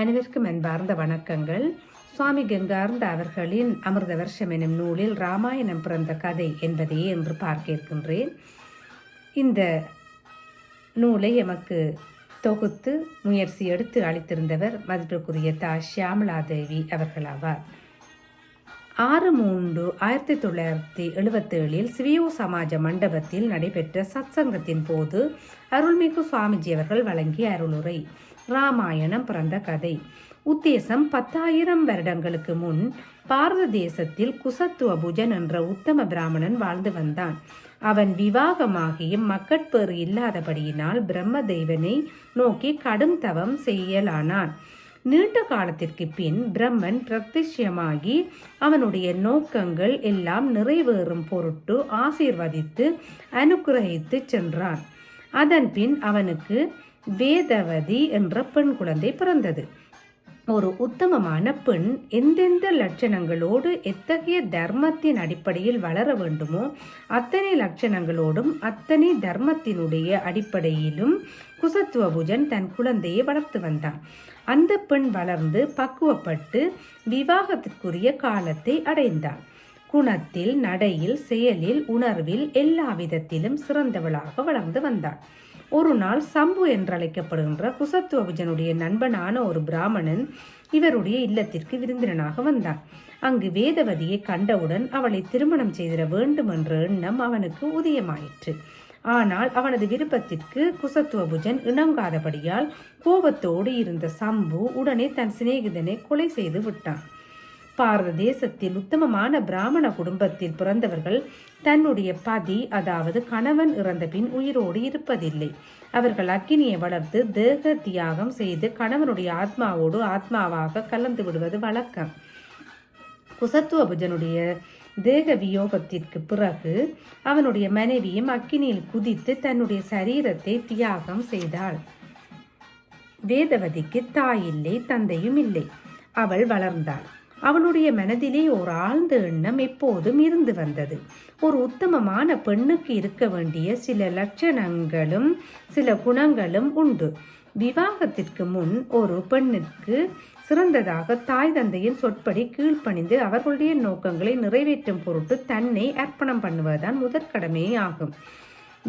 அனைவருக்கும் அன்பார்ந்த வணக்கங்கள். சுவாமி கங்கார்ந்த அவர்களின் அமிர்த வருஷம் எனும் நூலில் ராமாயணம் பிறந்த கதை என்பதையே என்று பார்க்க இருக்கின்றேன் இந்த நூலை எமக்கு தொகுத்து முயற்சி எடுத்து அளித்திருந்தவர் மதிப்பிற்குரிய தா. ஷியாமலா தேவி அவர்களாவார். ஆறு மூன்று ஆயிரத்தி தொள்ளாயிரத்தி எழுபத்தேழில் சிவியோ சமாஜ மண்டபத்தில் நடைபெற்ற சத்சங்கத்தின் போது அருள்மிகு சுவாமிஜி அவர்கள் வழங்கிய அருளுரை. ராமாயணம் பிறந்த கதை. உத்தேசம் பத்தாயிரம் வருடங்களுக்கு முன் பாரத தேசத்தில் குசத்துவ புஜன் என்ற உத்தம பிராமணன் வாழ்ந்து வந்தான். அவன் விவாகமாகியும் மக்கட்பேறு இல்லாதபடியினால் பிரம்ம தெய்வனை நோக்கி கடும் தவம் செய்யலானான். நீண்ட காலத்திற்கு பின் பிரம்மன் பிரத்யமாகி அவனுடைய நோக்கங்கள் எல்லாம் நிறைவேறும் பொருட்டு ஆசீர்வதித்து அனுகிரகித்து சென்றான். அதன் பின் அவனுக்கு வேதவதி என்ற பெண் குழந்தை பிறந்தது. ஒரு உத்தமமான பெண் எந்தெந்த லட்சணங்களோடு எத்தகைய தர்மத்தின் அடிப்படையில் வளர வேண்டுமோ அத்தனை லட்சணங்களோடும் அத்தனை தர்மத்தினுடைய அடிப்படையிலும் குசத்துவபுஜன் தன் குழந்தையை வளர்த்து வந்தான். அந்த பெண் வளர்ந்து பக்குவப்பட்டு விவாகத்திற்குரிய காலத்தை அடைந்தான். குணத்தில் நடையில் செயலில் உணர்வில் எல்லா விதத்திலும் சிறந்தவளாக வளர்ந்து வந்தாள் ஒரு நாள் சம்பு என்றழைக்கப்படுகின்ற குசத்துவபுஜனுடைய நண்பனான ஒரு பிராமணன் இவருடைய இல்லத்திற்கு விருந்தினனாக வந்தான். அங்கு வேதவதியை கண்டவுடன் அவளை திருமணம் செய்திட வேண்டும் என்ற எண்ணம் அவனுக்கு உதயமாயிற்று. ஆனால் அவனது விருப்பத்திற்கு குசத்துவபுஜன் இணங்காதபடியால் கோபத்தோடு இருந்த சம்பு உடனே தன் சிநேகிதனை கொலை செய்து விட்டான். பாரத தேசத்தில் உத்தமமான பிராமண குடும்பத்தில் பிறந்தவர்கள் தன்னுடைய பதி அதாவது கணவன் இறந்த பின் உயிரோடு இருப்பதில்லை. அவர்கள் அக்கினியை வளர்த்து தேக தியாகம் செய்து கணவனுடைய ஆத்மாவோடு ஆத்மாவாக கலந்து விடுவது வழக்கம். குசத்துவபுஜனுடைய தேக வியோகத்திற்கு பிறகு அவனுடைய மனைவியும் அக்கினியில் குதித்து தன்னுடைய சரீரத்தை தியாகம் செய்தாள். வேதவதிக்கு தாய் இல்லை தந்தையும் இல்லை. அவள் வளர்ந்தாள். அவளுடைய மனதிலே ஒரு ஆழ்ந்த எண்ணம் எப்போதும் இருந்து வந்தது. ஒரு உத்தமமான பெண்ணுக்கு இருக்க வேண்டிய சில லட்சணங்களும் சில குணங்களும் உண்டு. விவாகத்திற்கு முன் ஒரு பெண்ணுக்கு சிறந்ததாக தாய் தந்தையின் சொற்படி கீழ்ப்பணிந்து அவர்களுடைய நோக்கங்களை நிறைவேற்றும் பொருட்டு தன்னை அர்ப்பணம் பண்ணுவதுதான் முதற்கடமையே ஆகும்.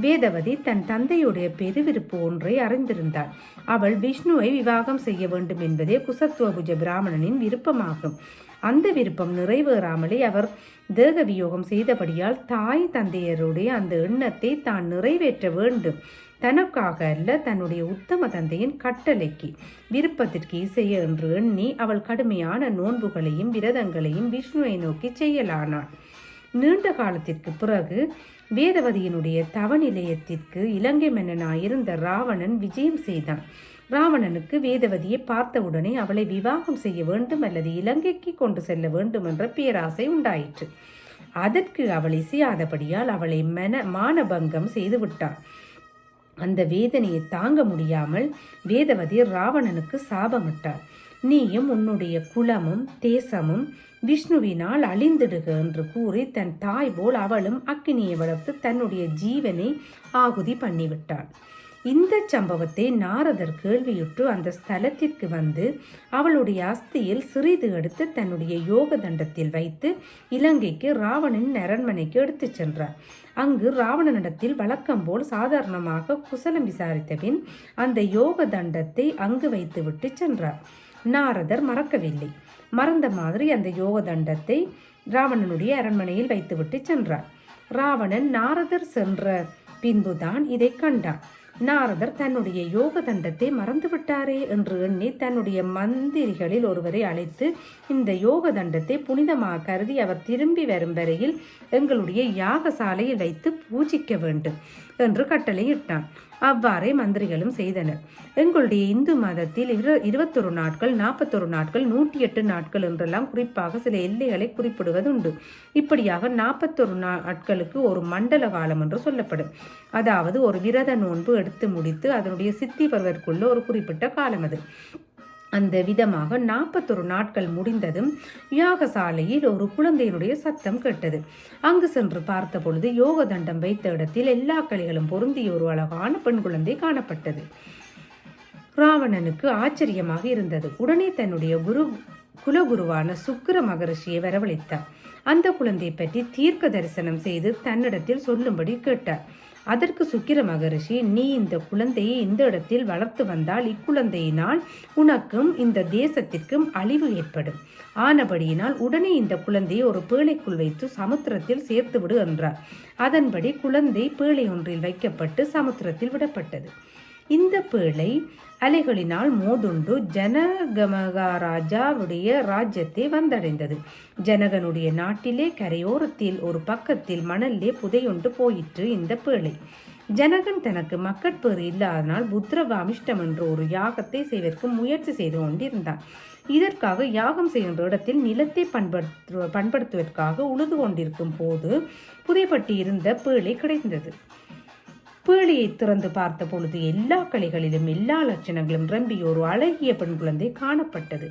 வேதவதி தன் தந்தையுடைய பெருவிருப்பு ஒன்றை அறிந்திருந்தாள். அவள் விஷ்ணுவை விவாகம் செய்ய வேண்டும் என்பதே குசத்துவபுஜ பிராமணனின் விருப்பமாகும். அந்த விருப்பம் நிறைவேறாமலே அவர் தேக வியோகம் செய்தபடியால் தாய் தந்தையருடைய அந்த எண்ணத்தை தான் நிறைவேற்ற வேண்டும். தனக்காக அல்ல தன்னுடைய உத்தம தந்தையின் கட்டளைக்கு. விருப்பத்திற்கு இசைய என்று எண்ணி அவள் கடுமையான நோன்புகளையும் விரதங்களையும் விஷ்ணுவை நோக்கி செய்யலானாள். நீண்ட காலத்திற்கு பிறகு வேதவதியினுடைய தவநிலையத்திற்கு இலங்கை மன்னனாயிருந்த ராவணன் விஜயம் செய்தான். ராவணனுக்கு வேதவதியை பார்த்தவுடனே அவளை விவாகம் செய்ய வேண்டும் அல்லது இலங்கைக்கு கொண்டு செல்ல வேண்டும் என்ற பேராசை உண்டாயிற்று. அதற்கு அவள் இசையாதபடியால் அவளை மன மானபங்கம் செய்து விட்டாள். அந்த வேதனையை தாங்க முடியாமல் வேதவதி ராவணனுக்கு சாபமிட்டாள். நீயும் உன்னுடைய குலமும் தேசமும் விஷ்ணுவினால் அழிந்திடுக என்று கூறி தன் தாய் போல் அவளும் அக்கினியை வளர்த்து தன்னுடைய ஜீவனை ஆகுதி பண்ணிவிட்டாள். இந்த சம்பவத்தை நாரதர் கேள்வியுற்று அந்த ஸ்தலத்திற்கு வந்து அவளுடைய அஸ்தியில் சிறிது எடுத்து தன்னுடைய யோக தண்டத்தில் வைத்து இலங்கைக்கு ராவணன் அரண்மனைக்கு எடுத்துச் சென்றார். அங்கு ராவணனிடத்தில் வழக்கம் போல் சாதாரணமாக குசலம் விசாரித்த பின் அந்த யோக தண்டத்தை அங்கு வைத்துவிட்டு சென்றார். நாரதர் மறக்கவில்லை. மறந்த மாதிரி அந்த யோக தண்டத்தை ராவணனுடைய அரண்மனையில் வைத்துவிட்டு சென்றார். ராவணன் நாரதர் சென்ற பின்புதான் இதை கண்டான் நாரதர் தன்னுடைய யோக தண்டத்தை மறந்துவிட்டாரே என்று எண்ணி தன்னுடைய மந்திரிகளில் ஒருவரை அழைத்து இந்த யோக தண்டத்தை புனிதமாக கருதி அவர் திரும்பி வரும் வரையில் எங்களுடைய யாகசாலையில் வைத்து பூஜிக்க வேண்டும் என்று கட்டளையிட்டான். அவ்வாறே மந்திரிகளும் செய்தனர். எங்களுடைய இந்து மதத்தில் இரு இருபத்தொரு நாட்கள் நாற்பத்தொரு நாட்கள் நூற்றி எட்டு நாட்கள் என்றெல்லாம் குறிப்பாக சில எல்லைகளை குறிப்பிடுவது உண்டு இப்படியாக நாற்பத்தொரு நாட்களுக்கு ஒரு மண்டல காலம் என்று சொல்லப்படும். அதாவது ஒரு விரத நோன்பு எடுத்து முடித்து அதனுடைய சித்தி பருவதற்குள்ள ஒரு குறிப்பிட்ட காலம் அது. அந்த விதமாக நாற்பத்தொரு நாட்கள் முடிந்ததும் யாகசாலையில் ஒரு குழந்தையினுடைய சத்தம் கேட்டது. அங்கு சென்று பார்த்த பொழுது யோக தண்டம் வைத்த இடத்தில் எல்லா கலைகளும் பொருந்திய ஒரு அழகான பெண் குழந்தை காணப்பட்டது. ராவணனுக்கு ஆச்சரியமாக இருந்தது. உடனே தன்னுடைய குரு குலகுருவான சுக்கிர மகரிஷியை வரவழைத்தார். அந்த குழந்தை பற்றி தீர்க்க தரிசனம் செய்து தன்னிடத்தில் சொல்லும்படி கேட்டார். அதற்கு சுக்கிர மகரிஷி நீ இந்த குழந்தையை இந்த இடத்தில் வளர்த்து வந்தால் இக்குழந்தையினால் உனக்கும் இந்த தேசத்திற்கும் அழிவு ஏற்படும். ஆனபடியினால் உடனே இந்த குழந்தையை ஒரு பேழைக்குள் வைத்து சமுத்திரத்தில் சேர்த்து விடு என்றார். அதன்படி குழந்தை பேழை ஒன்றில் வைக்கப்பட்டு சமுத்திரத்தில் விடப்பட்டது. இந்த பேழை அலைகளினால் மோதுண்டு ஜனகமகாராஜாவுடைய ராஜ்யத்தை வந்தடைந்தது. ஜனகனுடைய நாட்டிலே கரையோரத்தில் ஒரு பக்கத்தில் மணல்லே புதையுண்டு போயிற்று இந்த பேழை. ஜனகன் தனக்கு மக்கட்பேறு இல்லாதனால் புத்திரகாமிஷ்டம் என்ற ஒரு யாகத்தை செய்வதற்கு முயற்சி செய்து கொண்டிருந்தான். இதற்காக யாகம் செய்கின்ற இடத்தில் நிலத்தை பண்படுத்து பண்படுத்துவதற்காக உழுது கொண்டிருக்கும் போது புதைப்பட்டு இருந்த பேழை கிடைத்தது. பேழையை திறந்து பார்த்த பொழுது எல்லா கலைகளிலும் எல்லா லட்சணங்களும் நிரம்பி ஒரு அழகிய பெண் குழந்தை காணப்பட்டது.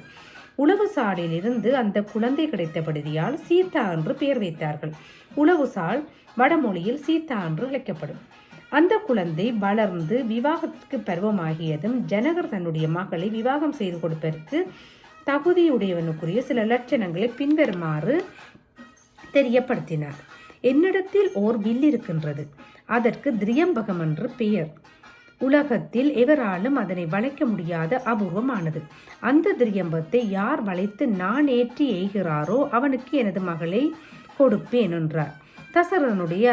உளவு சாலில் இருந்து அந்த குழந்தை கிடைத்தபடியால் சீதா என்று பெயர் வைத்தார்கள். உளவு சால் வடமொழியில் சீதா என்று அழைக்கப்படும். அந்த குழந்தை வளர்ந்து விவாகத்திற்கு பருவமாகியதும் ஜனகர் தன்னுடைய மகளை விவாகம் செய்து கொடுப்பதற்கு தகுதியுடையவனுக்குரிய சில லட்சணங்களை பின்வருமாறு தெரியப்படுத்தினார். என்னிடத்தில் ஓர் வில் இருக்கின்றது. அதற்கு திரியம்பகம் என்று பெயர். உலகத்தில் எவராலும் அதனை வளைக்க முடியாத அபூர்வமானது. அந்த திரியம்பத்தை யார் வளைத்து நான் ஏற்றி எய்கிறாரோ அவனுக்கு எனது மகளை கொடுப்பேன் என்றார். தசரனுடைய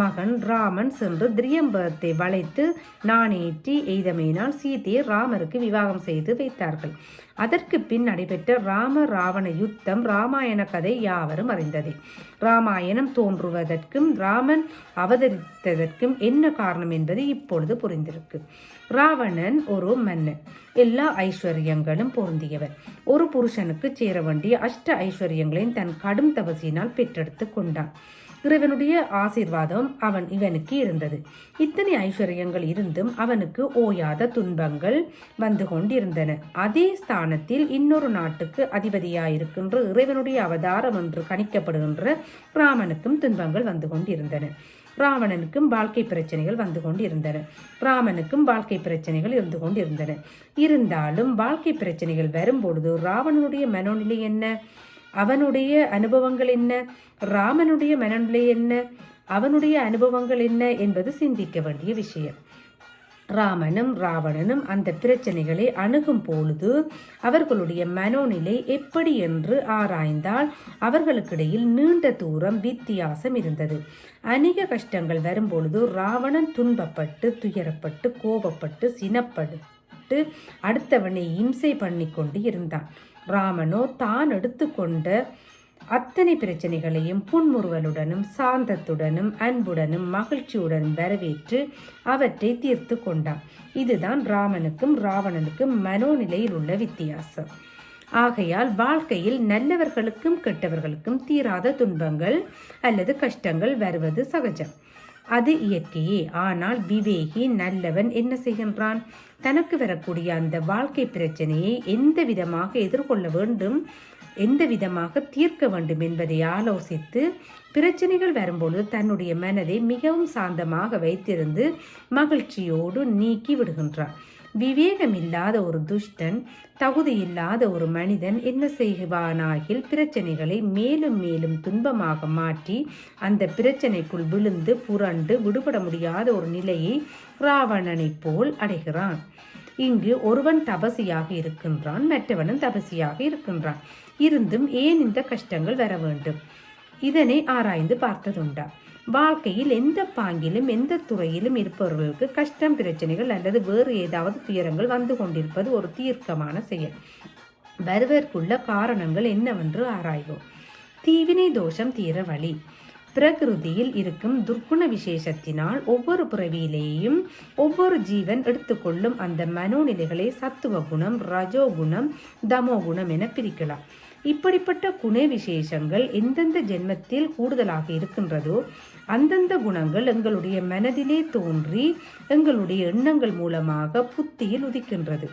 மகன் ராமன் சென்று திரியம்பரத்தை வளைத்து நாணேற்றி எய்தமையினால் சீதையை ராமருக்கு விவாகம் செய்து வைத்தார்கள். அதற்கு பின் நடைபெற்ற ராம ராவண யுத்தம் ராமாயண கதை யாவரும் அறிந்ததே. ராமாயணம் தோன்றுவதற்கும் ராமன் அவதரித்ததற்கும் என்ன காரணம் என்பது இப்பொழுது புரிந்திருக்கு. ராவணன் ஒரு மன்னன். எல்லா ஐஸ்வர்யங்களும் பொருந்தியவர். ஒரு புருஷனுக்கு சேர வேண்டிய அஷ்ட ஐஸ்வர்யங்களையும் தன் கடும் தவசியினால் பெற்றெடுத்து கொண்டான். இறைவனுடைய ஆசீர்வாதம் அவன் இவனுக்கு இருந்தது. இத்தனை ஐஸ்வர்யங்கள் இருந்தும் அவனுக்கு ஓயாத துன்பங்கள் வந்து கொண்டிருந்தன. அதே ஸ்தானத்தில் இன்னொரு நாட்டுக்கு அதிபதியாயிருக்கின்ற இறைவனுடைய அவதாரம் என்று கணிக்கப்படுகின்ற ராமனுக்கும் துன்பங்கள் வந்து கொண்டிருந்தன. ராவணனுக்கும் வாழ்க்கை பிரச்சனைகள் வந்து கொண்டிருந்தன. ராமனுக்கும் வாழ்க்கை பிரச்சனைகள் இருந்து கொண்டிருந்தன. இருந்தாலும் வாழ்க்கை பிரச்சனைகள் வரும்பொழுது ராவணனுடைய மனோநிலை என்ன? அவனுடைய அனுபவங்கள் என்ன? ராமனுடைய மனநிலை என்ன? அவனுடைய அனுபவங்கள் என்ன என்பது சிந்திக்க வேண்டிய விஷயம். ராமனும் ராவணனும் அந்த பிரச்சனைகளை அணுகும் பொழுது அவர்களுடைய மனோநிலை எப்படி என்று ஆராய்ந்தால் அவர்களுக்கிடையில் நீண்ட தூரம் வித்தியாசம் இருந்தது. அநேக கஷ்டங்கள் வரும்பொழுது ராவணன் துன்பப்பட்டு துயரப்பட்டு கோபப்பட்டு சினப்பட்டு அடுத்தவனை இம்சை பண்ணி கொண்டு இருந்தான். ராமனோ தான் எடுத்துக்கொண்ட அத்தனை பிரச்சனைகளையும் புன்முறுவலுடனும் சாந்தத்துடனும் அன்புடனும் மகிழ்ச்சியுடனும் வரவேற்று அவற்றை தீர்த்து கொண்டான். இதுதான் ராமனுக்கும் ராவணனுக்கும் மனோநிலையில் உள்ள வித்தியாசம். ஆகையால் வாழ்க்கையில் நல்லவர்களுக்கும் கெட்டவர்களுக்கும் தீராத துன்பங்கள் அல்லது கஷ்டங்கள் வருவது சகஜம். அது இயற்கையே ஆனால் விவேகி நல்லவன் என்ன செய்கின்றான்? தனக்கு வரக்கூடிய அந்த வாழ்க்கை பிரச்சனையை எந்த விதமாக எதிர்கொள்ள வேண்டும் எந்த விதமாக தீர்க்க வேண்டும் என்பதை ஆலோசித்து பிரச்சனைகள் வரும்பொழுது தன்னுடைய மனதை மிகவும் சாந்தமாக வைத்திருந்து மகிழ்ச்சியோடு நீக்கி விடுகின்றார். விவேகமில்லாத ஒரு துஷ்டன் தகுதியில்லாத ஒரு மனிதன் என்ன செய்வானாகில் பிரச்சனைகளை மேலும் மேலும் துன்பமாக மாற்றி அந்த பிரச்சனைக்குள் விழுந்து புரண்டு விடுபட முடியாத ஒரு நிலையை ராவணனைப் போல் அடைகிறான். இங்கு ஒருவன் தபசியாக இருக்கின்றான் மற்றவனும் தபசியாக இருக்கின்றான். இருந்தும் ஏன் இந்த கஷ்டங்கள் வர வேண்டும்? இதனை ஆராய்ந்து பார்த்ததுண்டா. வாழ்க்கையில் எந்த பாங்கிலும் எந்த துறையிலும் இருப்பவர்களுக்கு கஷ்டம் பிரச்சனைகள் அல்லது வேறு ஏதாவது துயரங்கள் வந்து கொண்டிருப்பது ஒரு தீர்க்கமான செயல். வருவதற்குள்ள காரணங்கள் என்னவென்று ஆராய்வோம். தீவினை தோஷம் தீர வழி. பிரகிருதியில் இருக்கும் துர்க்குண விசேஷத்தினால் ஒவ்வொரு பிறவியிலேயும் ஒவ்வொரு ஜீவன் எடுத்துக்கொள்ளும் அந்த மனோநிலைகளை சத்துவ குணம் ரஜோகுணம் தமோகுணம் என பிரிக்கலாம். இப்படிப்பட்ட குண விசேஷங்கள் எந்தெந்த ஜென்மத்தில் கூடுதலாக இருக்கின்றதோ அந்தந்த குணங்கள் எங்களுடைய மனதிலே தோன்றி எங்களுடைய எண்ணங்கள் மூலமாக புத்தியில் உதிக்கின்றது.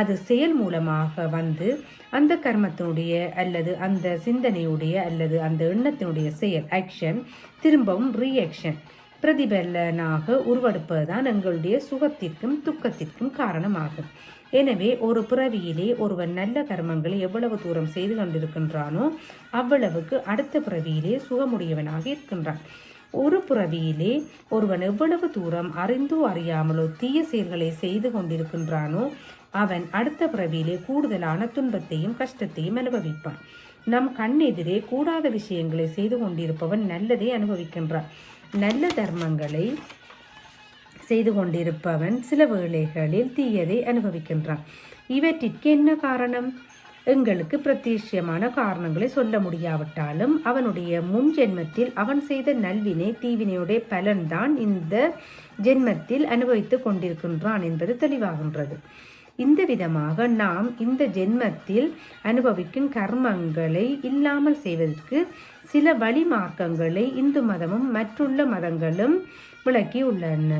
அது செயல் மூலமாக வந்து அந்த கர்மத்தினுடைய அல்லது அந்த சிந்தனையுடைய அல்லது அந்த எண்ணத்தினுடைய செயல் ஆக்ஷன் திரும்பவும் ரியாக்ஷன் பிரதிபலனாக உருவெடுப்பதுதான் எங்களுடைய சுகத்திற்கும் துக்கத்திற்கும் காரணமாகும். எனவே ஒரு பிறவியிலே ஒருவன் நல்ல கர்மங்களை எவ்வளவு தூரம் செய்து கொண்டிருக்கின்றானோ அவ்வளவுக்கு அடுத்த பிறவியிலே சுகமுடையவனாக இருக்கின்றான். ஒரு பிறவியிலே ஒருவன் எவ்வளவு தூரம் அறிந்தோ அறியாமலோ தீய செயல்களை செய்து கொண்டிருக்கின்றானோ அவன் அடுத்த பிறவியிலே கூடுதலான துன்பத்தையும் கஷ்டத்தையும் அனுபவிப்பான். நம் கண்ணெதிரே கூடாத விஷயங்களை செய்து கொண்டிருப்பவன் நல்லதை அனுபவிக்கின்றான். நல்ல தர்மங்களை செய்து கொண்டிருப்பவன் சில வேளைகளில் தீயதை அனுபவிக்கின்றான். இவற்றிற்கு என்ன காரணம்? எங்களுக்கு பிரத்யட்சியமான காரணங்களை சொல்ல முடியாவிட்டாலும் அவனுடைய முன் ஜென்மத்தில் அவன் செய்த நல்வினை தீவினையுடைய பலன்தான் இந்த ஜென்மத்தில் அனுபவித்துக் கொண்டிருக்கின்றான் என்பது தெளிவாகின்றது. இந்த விதமாக நாம் இந்த ஜென்மத்தில் அனுபவிக்கும் கர்மங்களை இல்லாமல் செய்வதற்கு சில வழி மார்க்கங்களை இந்து மதமும் மற்றுள்ள மதங்களும் விளக்கியுள்ளன.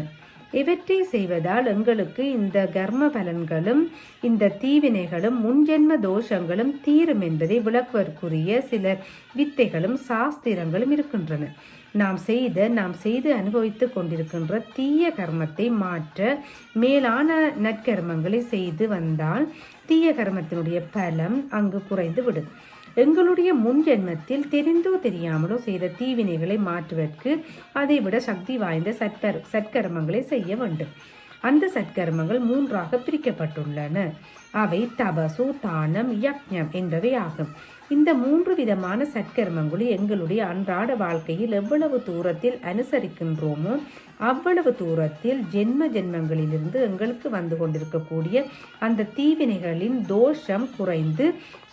இவற்றை செய்வதால் எங்களுக்கு இந்த கர்ம பலன்களும் இந்த தீவினைகளும் முன்ஜென்ம தோஷங்களும் தீரும் என்பதை விளக்குவதற்குரிய சில வித்தைகளும் சாஸ்திரங்களும் இருக்கின்றன. நாம் செய்த நாம் செய்து அனுபவித்துக் கொண்டிருக்கின்ற தீய கர்மத்தை மாற்ற மேலான நற்கர்மங்களை செய்து வந்தால் தீய கர்மத்தினுடைய பலம் அங்கு குறைந்து விடும் எங்களுடைய முன் ஜென்மத்தில் தெரிந்தோ தெரியாமலோ செய்த தீவினைகளை மாற்றுவதற்கு அதைவிட சக்தி வாய்ந்த சட்கர் சட்கர்மங்களை செய்ய வேண்டும். அந்த சத்கர்மங்கள் மூன்றாக பிரிக்கப்பட்டுள்ளன. அவை தபசு தானம் யக்ஞம் என்பவை ஆகும். இந்த மூன்று விதமான சட்கர்மங்களை எங்களுடைய அன்றாட வாழ்க்கையில் எவ்வளவு தூரத்தில் அனுசரிக்கின்றோமோ அவ்வளவு தூரத்தில் ஜென்ம ஜென்மங்களிலிருந்து எங்களுக்கு வந்து கொண்டிருக்கக்கூடிய அந்த தீவினைகளின் தோஷம் குறைந்து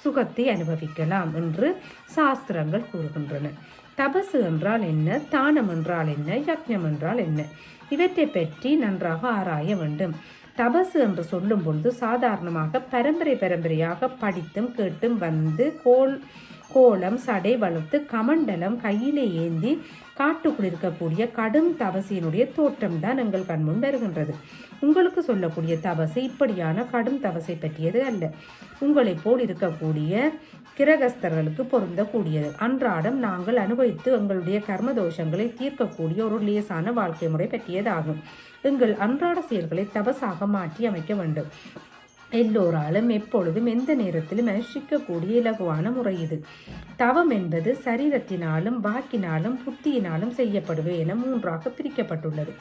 சுகத்தை அனுபவிக்கலாம் என்று சாஸ்திரங்கள் கூறுகின்றன. தபசு என்றால் என்ன? தானம் என்றால் என்ன? யக்ஞம் என்றால் என்ன? இவற்றை பற்றி நன்றாக ஆராய வேண்டும். தபசு என்று சொல்லும் பொழுது சாதாரணமாக பரம்பரை பரம்பரையாக படித்தும் கேட்டும் வந்து கோல் கோலம் சடை வளர்த்து கமண்டலம் கையிலே ஏந்தி காட்டுக்குள் இருக்கக்கூடிய கடும் தபசியினுடைய தோற்றம் தான் எங்கள் கண்முன் வருகின்றது. உங்களுக்கு சொல்லக்கூடிய தபசை இப்படியான கடும் தபசை பற்றியது அல்ல. உங்களைப் போல் இருக்கக்கூடிய கிரகஸ்தர்களுக்கு பொருந்தக்கூடியது. அன்றாடம் நாங்கள் அனுபவித்து எங்களுடைய கர்ம தோஷங்களை தீர்க்கக்கூடிய ஒரு லேசான வாழ்க்கை முறை பற்றியதாகும். எங்கள் அன்றாட செயல்களை தபசாக மாற்றி அமைக்க வேண்டும். எல்லோராலும் எப்பொழுதும் எந்த நேரத்திலும் அனுஷ்டிக்கக்கூடிய இலகுவான முறை இது. தவம் என்பது சரீரத்தினாலும் வாக்கினாலும் புத்தியினாலும் செய்யப்படுவது என மூன்றாக பிரிக்கப்பட்டுள்ளது.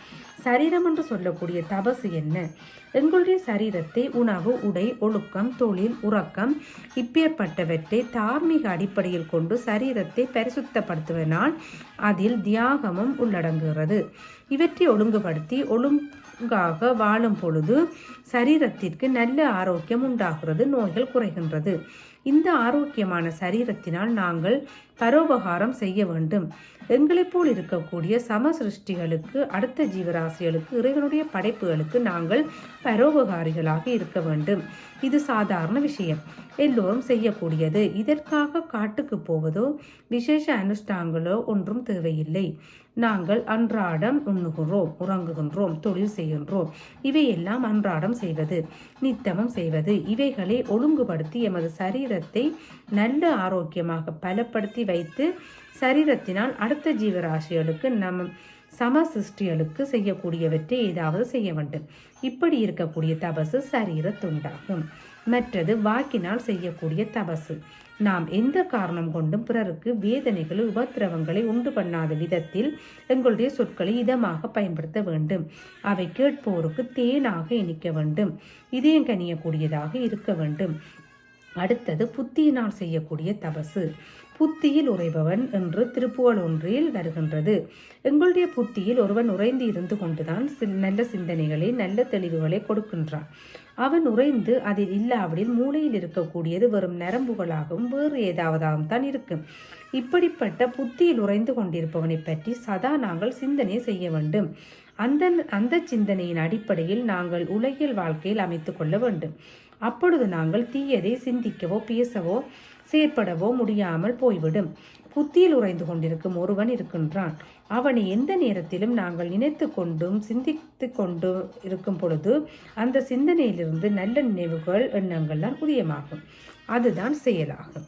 சரீரம் என்று சொல்லக்கூடிய தபசு என்ன? எங்களுடைய சரீரத்தை உணவு உடை ஒழுக்கம் தொழில் உறக்கம் இப்பேற்பட்டவற்றை தார்மீக அடிப்படையில் கொண்டு சரீரத்தை பரிசுத்தப்படுத்துவதனால் அதில் தியாகமும் உள்ளடங்குகிறது. இவற்றை ஒழுங்குபடுத்தி ஒழுங்கு ஒழுங்காக வாழும் பொழுது சரீரத்திற்கு நல்ல ஆரோக்கியம் உண்டாகிறது நோய்கள் குறைகின்றது. இந்த ஆரோக்கியமான சரீரத்தினால் நாங்கள் பரோபகாரம் செய்ய வேண்டும். எங்களைப் போல் இருக்கக்கூடிய சம சிருஷ்டிகளுக்கு அடுத்த ஜீவராசிகளுக்கு இறைவனுடைய படைப்புகளுக்கு நாங்கள் பரோபகாரிகளாக இருக்க வேண்டும். இது சாதாரண விஷயம். எல்லோரும் செய்யக்கூடியது. இதற்காக காட்டுக்கு போவதோ விசேஷ அனுஷ்டாங்களோ ஒன்றும் தேவையில்லை. நாங்கள் அன்றாடம் உண்ணுகிறோம் உறங்குகின்றோம் தொழில் செய்கின்றோம். இவையெல்லாம் அன்றாடம் செய்வது நித்தமும் செய்வது. இவைகளை ஒழுங்குபடுத்தி எமது சரீரத்தை நல்ல ஆரோக்கியமாக பலப்படுத்தி வைத்து சரீரத்தினால் அடுத்த ஜீவராசிகளுக்கு நம் சம சிருஷ்டிகளுக்கு செய்யக்கூடியவற்றை ஏதாவது செய்ய வேண்டும். இப்படி இருக்கக்கூடிய தபசு சரீர துண்டாகும் மற்றது வாக்கினால் செய்யக்கூடிய தபசு. நாம் எந்த காரணம் கொண்டும் பிறருக்கு வேதனைகளை உபத்திரவங்களை உண்டு பண்ணாத விதத்தில் எங்களுடைய சொற்களை இதமாக பயன்படுத்த வேண்டும். அவை கேட்போருக்கு தேனாக இணைக்க வேண்டும். இதயம் கனியக்கூடியதாக இருக்க வேண்டும். அடுத்தது புத்தியினால் செய்யக்கூடிய தபசு. புத்தியில் உறைபவன் என்று திருப்புவன் ஒன்றில் வருகின்றது. எங்களுடைய புத்தியில் ஒருவன் உறைந்து இருந்து கொண்டுதான் நல்ல சிந்தனைகளை நல்ல தெளிவுகளை கொடுக்கின்றான். அவன் உறைந்து அதில் இல்லாவிடில் மூளையில் இருக்கக்கூடியது வெறும் நரம்புகளாகவும் வேறு ஏதாவதாகவும் தான் இருக்கும் இப்படிப்பட்ட புத்தியில் உறைந்து கொண்டிருப்பவனை பற்றி சதா நாங்கள் சிந்தனை செய்ய வேண்டும். அந்த அந்த சிந்தனையின் அடிப்படையில் நாங்கள் உலகியல் வாழ்க்கையில் அமைத்து கொள்ள வேண்டும். அப்பொழுது நாங்கள் தீயதை சிந்திக்கவோ பேசவோ செயற்படவோ முடியாமல் போய்விடும். புத்தியில் உறைந்து கொண்டிருக்கும் ஒருவன் இருக்கின்றான். அவனை எந்த நேரத்திலும் நாங்கள் நினைத்து கொண்டும் சிந்தித்து கொண்டு இருக்கும் பொழுது அந்த சிந்தனையிலிருந்து நல்ல நினைவுகள் எண்ணங்கள்லாம் உதயமாகும். அதுதான் செயலாகும்.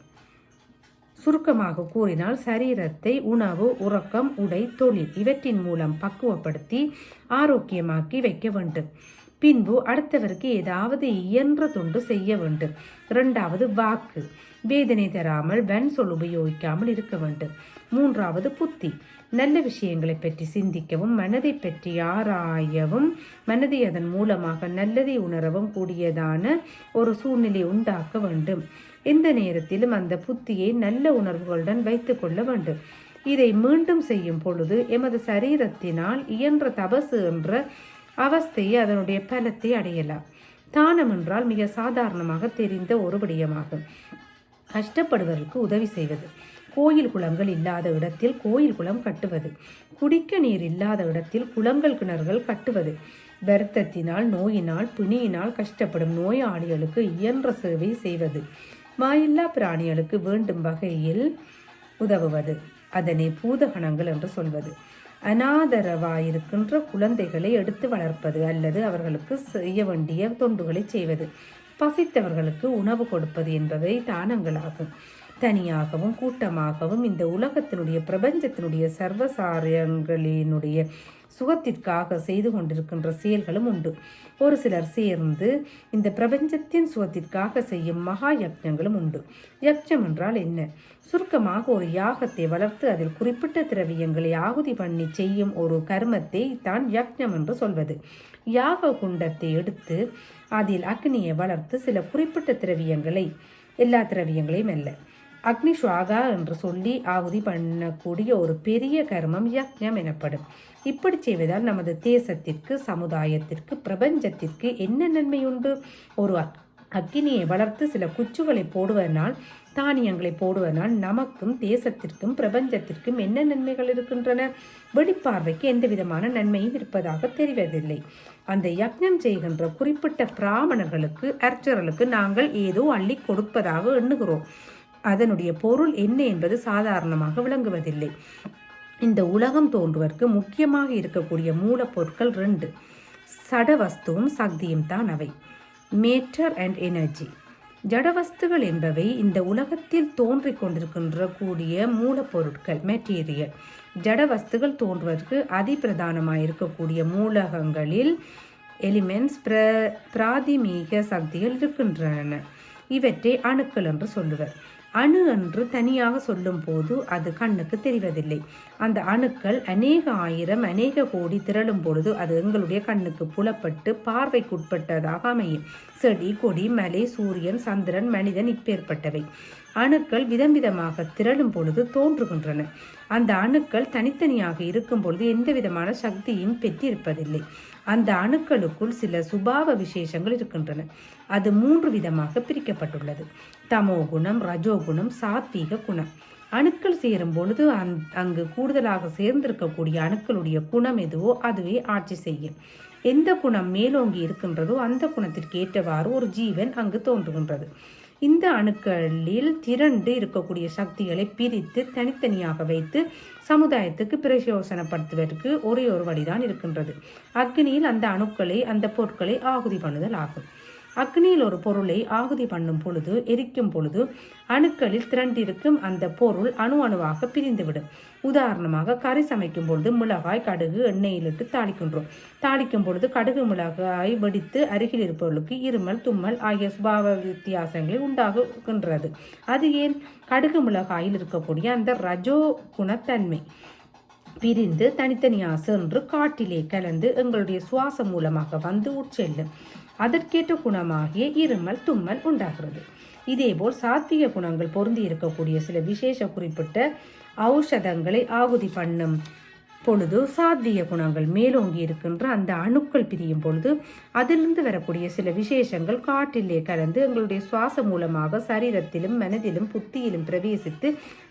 சுருக்கமாக கூறினால் சரீரத்தை உணவு உறக்கம் உடை தொழில் இவற்றின் மூலம் பக்குவப்படுத்தி ஆரோக்கியமாக்கி வைக்க வேண்டும். பின்பு அடுத்தவருக்கு ஏதாவது இயன்ற தொண்டு செய்ய வேண்டும். இரண்டாவது வாக்கு. வேதனை தராமல் வன் சொல் உபயோகிக்காமல் இருக்க வேண்டும். மூன்றாவது புத்தி. நல்ல விஷயங்களை பற்றி சிந்திக்கவும் மனதை பற்றி ஆராயவும் மனதை அதன் மூலமாக நல்லதை உணரவும் கூடியதான ஒரு சூழ்நிலை உண்டாக்க வேண்டும். எந்த நேரத்திலும் அந்த புத்தியை நல்ல உணர்வுகளுடன் வைத்துக்கொள்ள வேண்டும். இதை மீண்டும் செய்யும் பொழுது எமது சரீரத்தினால் இயன்ற தபசு என்ற அவஸ்தையை அதனுடைய பலத்தை அடையலாம். தானம் என்றால் மிக சாதாரணமாக தெரிந்த ஒரு விடயமாகும். கஷ்டப்படுவதற்கு உதவி செய்வது. கோயில் குளங்கள் இல்லாத இடத்தில் கோயில் குளம் கட்டுவது. குடிக்க நீர் இல்லாத இடத்தில் குளங்கள் கிணறுகள் கட்டுவது. வருத்தத்தினால் நோயினால் பிணியினால் கஷ்டப்படும் நோயாளிகளுக்கு இயன்ற சேவை செய்வது. வாயில்லா பிராணிகளுக்கு வேண்டும் வகையில் உதவுவது. அதனை பூதகணங்கள் என்று சொல்வது. அனாதரவாயிருக்கின்ற குழந்தைகளை எடுத்து வளர்ப்பது அல்லது அவர்களுக்கு செய்ய வேண்டிய தொண்டுகளை செய்வது. பசித்தவர்களுக்கு உணவு கொடுப்பது என்பவை தானங்களாகும். தனியாகவும் கூட்டமாகவும் இந்த உலகத்தினுடைய பிரபஞ்சத்தினுடைய சர்வசாரியங்களினுடைய சுகத்திற்காக செய்து கொண்டிருக்கின்ற செயல்களும் உண்டு. ஒரு சிலர் சேர்ந்து இந்த பிரபஞ்சத்தின் சுகத்திற்காக செய்யும் மகா யக்ஞங்களும் உண்டு. யக்ஞம் என்றால் என்ன? சுருக்கமாக ஒரு யாகத்தை வளர்த்து அதில் குறிப்பிட்ட திரவியங்களை ஆகுதி பண்ணி செய்யும் ஒரு கர்மத்தை தான் யக்ஞம் என்று சொல்வது. யாக குண்டத்தை எடுத்து அதில் அக்னியை வளர்த்து சில குறிப்பிட்ட திரவியங்களை எல்லா திரவியங்களையும் அல்ல. அக்னி சுவாகா என்று சொல்லி ஆகுதி பண்ணக்கூடிய ஒரு பெரிய கர்மம் யக்ஞம் எனப்படும். இப்படி செய்வதால் நமது தேசத்திற்கு சமுதாயத்திற்கு பிரபஞ்சத்திற்கு என்ன நன்மை உண்டு? ஒரு அக்கினியை வளர்த்து சில குச்சுகளை போடுவதனால் தானியங்களை போடுவதனால் நமக்கும் தேசத்திற்கும் பிரபஞ்சத்திற்கும் என்ன நன்மைகள் இருக்கின்றன? வெளிப்பார்வைக்கு எந்த விதமான நன்மையும் இருப்பதாக தெரிவதில்லை. அந்த யக்ஞம் செய்கின்ற குறிப்பிட்ட பிராமணர்களுக்கு அர்ச்சர்களுக்கு நாங்கள் ஏதோ அள்ளி கொடுப்பதாக எண்ணுகிறோம். அதனுடைய பொருள் என்ன என்பது சாதாரணமாக விளங்குவதில்லை. இந்த உலகம் தோன்றுவதற்கு முக்கியமாக இருக்கக்கூடிய மூலப்பொருட்கள் ரெண்டு. சடவஸ்துவும் சக்தியும் தான் அவை. Matter and energy. ஜடவஸ்துகள் என்பவை இந்த உலகத்தில் தோன்றிக் கொண்டிருக்கின்ற கூடிய மூலப்பொருட்கள் மெட்டீரியல் ஜடவஸ்துகள் தோன்றுவதற்கு அதிபிரதானமாக இருக்கக்கூடிய மூலகங்களில் எலிமெண்ட்ஸ் பிர பிராதிமீக சக்திகள் இருக்கின்றன. இவற்றை அணுக்கள் என்று சொல்லுவர். அணு என்று தனியாக சொல்லும் போது அது கண்ணுக்கு தெரிவதில்லை. அந்த அணுக்கள் அநேக ஆயிரம் அநேக கோடி திரளும் பொழுது அது எங்களுடைய கண்ணுக்கு புலப்பட்டு பார்வைக்குட்பட்டதாக அமையும். செடி கொடி மலை சூரியன் சந்திரன் மனிதன் இப்பேற்பட்டவை. அணுக்கள் விதம் விதமாக திரளும் பொழுது தோன்றுகின்றன. அந்த அணுக்கள் தனித்தனியாக இருக்கும் பொழுது எந்த விதமான சக்தியும் பெற்றிருப்பதில்லை. அந்த அணுக்களுக்குள் சில சுபாவ விசேஷங்கள் இருக்கின்றன. அது மூன்று விதமாக பிரிக்கப்பட்டுள்ளது. தமோ குணம் ரஜோகுணம் சாத்வீக குணம். அணுக்கள் சேரும் பொழுது அந் அங்கு கூடுதலாக சேர்ந்திருக்கக்கூடிய அணுக்களுடைய குணம் எதுவோ அதுவே ஆட்சி செய்யும். எந்த குணம் மேலோங்கி இருக்கின்றதோ அந்த குணத்திற்கு ஏற்றவாறு ஒரு ஜீவன் அங்கு தோன்றுகின்றது. இந்த அணுக்களில் திரண்டு இருக்கக்கூடிய சக்திகளை பிரித்து தனித்தனியாக வைத்து சமுதாயத்துக்கு பிரயோசனப்படுத்துவதற்கு ஒரே ஒரு வழிதான் இருக்கின்றது. அக்னியில் அந்த அணுக்களை அந்த பொருட்களை ஆகுதி பண்ணுதல் ஆகும். அக்னியில் ஒரு பொருளை ஆகுதி பண்ணும் பொழுது எரிக்கும் பொழுது அணுக்களில் திரண்டிருக்கும் அந்த பொருள் அணு அணுவாக பிரிந்துவிடும். உதாரணமாக கறி சமைக்கும் பொழுது மிளகாய் கடுகு எண்ணெயிலிட்டு தாளிக்கின்றோம். தாளிக்கும் பொழுது கடுகு மிளகாய் வெடித்து அருகில் இருப்பவர்களுக்கு இருமல் தும்மல் ஆகிய சுபாவ வித்தியாசங்களை உண்டாகுகின்றது அது ஏன்? கடுகு மிளகாயில் இருக்கக்கூடிய அந்த ரஜோ குணத்தன்மை பிரிந்து தனித்தனியாக சென்று காட்டிலே கலந்து எங்களுடைய சுவாசம் மூலமாக வந்து உட்செல்லும். அதற்கேற்ற குணமாகிய இருமல் தும்மல் உண்டாகிறது. இதேபோல் சாத்திய குணங்கள் பொருந்தி இருக்கக்கூடிய சில விசேஷ குறிப்பிட்ட ஔஷதங்களை ஆகுதி பண்ணும் பொழுது சாத்திய குணங்கள் மேலோங்கி இருக்கின்ற அந்த அணுக்கள் பிரியும் பொழுது அதிலிருந்து வரக்கூடிய சில விசேஷங்கள் காற்றிலே கலந்து எங்களுடைய சுவாச மூலமாக சரீரத்திலும் மனதிலும் புத்தியிலும் பிரவேசித்து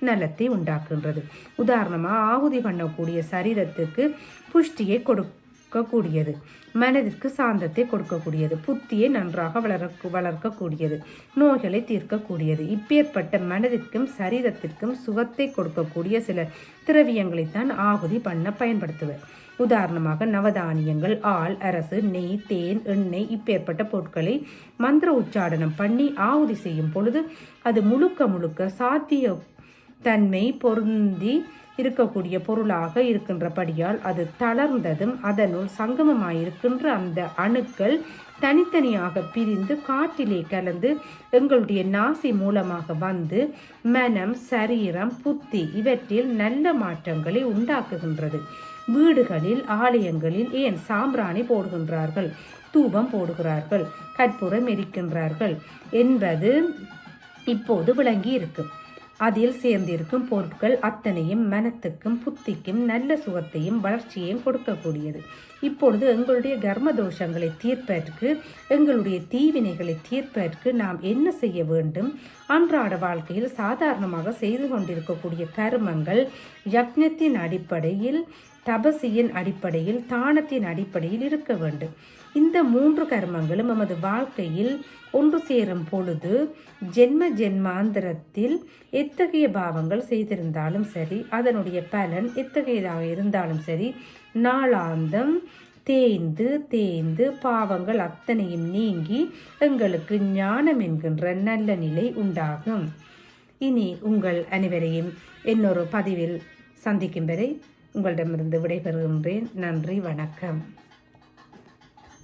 நலத்தை உண்டாக்குகின்றது. உதாரணமாக ஆகுதி பண்ணக்கூடிய சரீரத்துக்கு புஷ்டியை கொடு கூடியது மனதிற்கு சாந்தத்தை கொடுக்கக்கூடியது. புத்தியை நன்றாக வளர்க்க வளர்க்கக்கூடியது. நோய்களை தீர்க்கக்கூடியது. இப்பேற்பட்ட மனதிற்கும் சரீரத்திற்கும் சுகத்தை கொடுக்கக்கூடிய சில திரவியங்களைத்தான் ஆகுதி பண்ண பயன்படுத்துவர் உதாரணமாக நவதானியங்கள் ஆள் அரசு நெய் தேன் எண்ணெய் இப்பேற்பட்ட பொருட்களை மந்திர உச்சாடனம் பண்ணி ஆகுதி செய்யும் பொழுது அது முழுக்க முழுக்க சாத்திய தன்மை பொருந்தி இருக்கக்கூடிய பொருளாக இருக்கின்றபடியால் அது தளர்ந்ததும் அதனுள் சங்கமமாயிருக்கின்ற அந்த அணுக்கள் தனித்தனியாக பிரிந்து காற்றிலே கலந்து எங்களுடைய நாசி மூலமாக வந்து மனம் சரீரம் புத்தி இவற்றில் நல்ல மாற்றங்களை உண்டாக்குகின்றது. வீடுகளில் ஆலயங்களில் ஏன் சாம்பிராணி போடுகின்றார்கள்? தூபம் போடுகிறார்கள். கற்பூரம் எரிக்கின்றார்கள். என்பது இப்போது விளங்கி இருக்கும் அதில் சேர்ந்திருக்கும் பொருட்கள் அத்தனையும் மனத்துக்கும் புத்திக்கும் நல்ல சுகத்தையும் வளர்ச்சியையும் கொடுக்கக்கூடியது. இப்பொழுது எங்களுடைய கர்ம தோஷங்களை தீர்ப்பதற்கு எங்களுடைய தீவினைகளை தீர்ப்பதற்கு நாம் என்ன செய்ய வேண்டும்? அன்றாட வாழ்க்கையில் சாதாரணமாக செய்து கொண்டிருக்கக்கூடிய கர்மங்கள் யக்ஞத்தின் அடிப்படையில் தபசியின் அடிப்படையில் தானத்தின் அடிப்படையில் இருக்க வேண்டும். இந்த மூன்று கர்மங்களும் நமது வாழ்க்கையில் ஒன்று சேரும் பொழுது ஜென்ம ஜென்மாந்திரத்தில் எத்தகைய பாவங்கள் செய்திருந்தாலும் சரி அதனுடைய பலன் எத்தகையதாக இருந்தாலும் சரி நாளாந்தம். தேய்ந்து தேய்ந்து பாவங்கள் அத்தனையும் நீங்கி எங்களுக்கு ஞானம் என்கின்ற நல்ல நிலை உண்டாகும். இனி உங்கள் அனைவரையும் இன்னொரு பதிவில் சந்திக்கும் வரை உங்களிடமிருந்து விடைபெறுகின்றேன். நன்றி வணக்கம்.